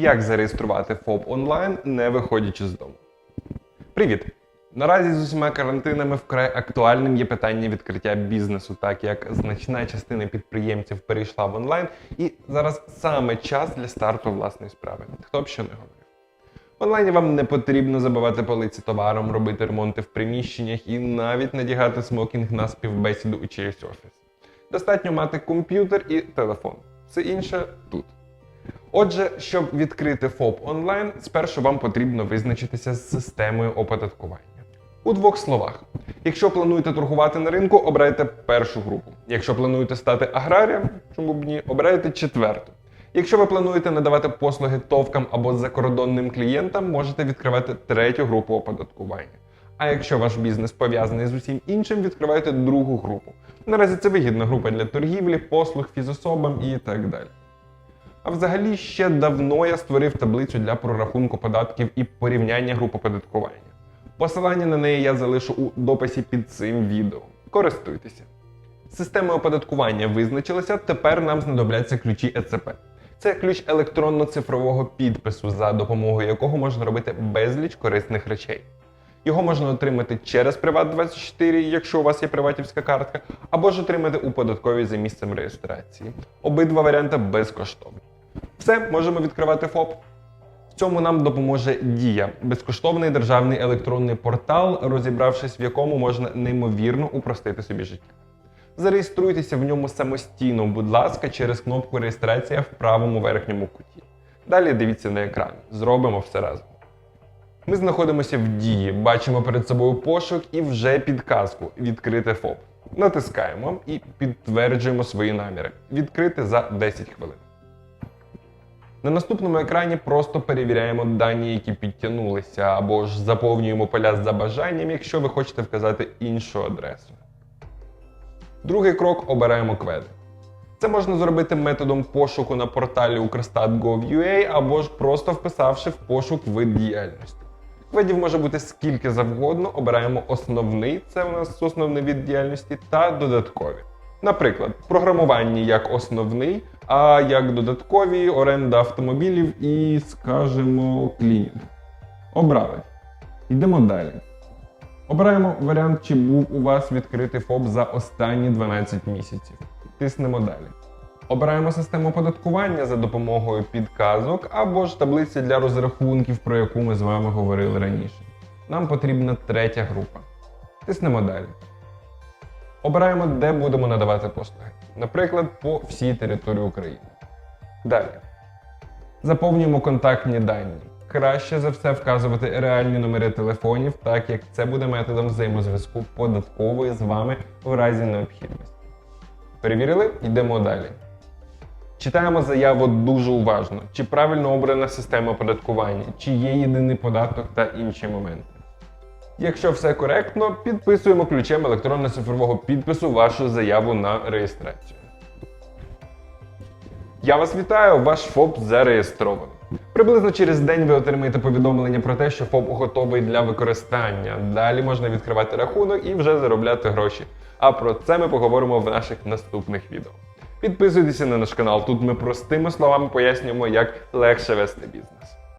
Як зареєструвати ФОП онлайн, не виходячи з дому. Привіт! Наразі з усіма карантинами вкрай актуальним є питання відкриття бізнесу, так як значна частина підприємців перейшла в онлайн, і зараз саме час для старту власної справи. Хто б що не говорив. В онлайні вам не потрібно забивати полиці товаром, робити ремонти в приміщеннях і навіть надягати смокінг на співбесіду у чиїсь офіс. Достатньо мати комп'ютер і телефон. Все інше тут. Отже, щоб відкрити ФОП онлайн, спершу вам потрібно визначитися з системою оподаткування. У двох словах: якщо плануєте торгувати на ринку, обирайте першу групу. Якщо плануєте стати аграрієм, чому б ні, обирайте четверту. Якщо ви плануєте надавати послуги товкам або закордонним клієнтам, можете відкривати третю групу оподаткування. А якщо ваш бізнес пов'язаний з усім іншим, відкривайте другу групу. Наразі це вигідна група для торгівлі, послуг фізособам і так далі. А взагалі ще давно я створив таблицю для прорахунку податків і порівняння груп оподаткування. Посилання на неї я залишу у дописі під цим відео. Користуйтеся. Система оподаткування визначилася, тепер нам знадобляться ключі ЕЦП. Це ключ електронно-цифрового підпису, за допомогою якого можна робити безліч корисних речей. Його можна отримати через Приват24, якщо у вас є приватівська картка, або ж отримати у податковій за місцем реєстрації. Обидва варіанти безкоштовні. Все, можемо відкривати ФОП. В цьому нам допоможе Дія безкоштовний державний електронний портал, розібравшись в якому можна неймовірно упростити собі життя. Зареєструйтеся в ньому самостійно, будь ласка, через кнопку реєстрація в правому верхньому куті. Далі дивіться на екран. Зробимо все разом. Ми знаходимося в дії, бачимо перед собою пошук і вже підказку Відкрити ФОП. Натискаємо і підтверджуємо свої наміри. Відкрити за 10 хвилин. На наступному екрані просто перевіряємо дані, які підтягнулися, або ж заповнюємо поля за бажанням, якщо ви хочете вказати іншу адресу. Другий крок обираємо кведи. Це можна зробити методом пошуку на порталі Ukrstat.gov.ua або ж просто вписавши в пошук вид діяльності. Кведів може бути скільки завгодно, обираємо основний, це у нас основний від діяльності, та додаткові. Наприклад, програмування як основний, а як додаткові оренда автомобілів і, скажімо, клінінг. Обрали. Йдемо далі. Обираємо варіант, чи був у вас відкритий ФОП за останні 12 місяців. Тиснемо далі. Обираємо систему оподаткування за допомогою підказок або ж таблиці для розрахунків, про яку ми з вами говорили раніше. Нам потрібна третя група. Тиснемо далі. Обираємо, де будемо надавати послуги. Наприклад, по всій території України. Далі. Заповнюємо контактні дані. Краще за все вказувати реальні номери телефонів, так як це буде методом взаємозв'язку податкової з вами у разі необхідності. Перевірили? Йдемо далі. Читаємо заяву дуже уважно, чи правильно обрана система оподаткування, чи є єдиний податок та інші моменти. Якщо все коректно, підписуємо ключем електронно-цифрового підпису вашу заяву на реєстрацію. Я вас вітаю, ваш ФОП зареєстрований. Приблизно через день ви отримаєте повідомлення про те, що ФОП готовий для використання. Далі можна відкривати рахунок і вже заробляти гроші. А про це ми поговоримо в наших наступних відео. Підписуйтеся на наш канал, тут ми простими словами пояснюємо, як легше вести бізнес.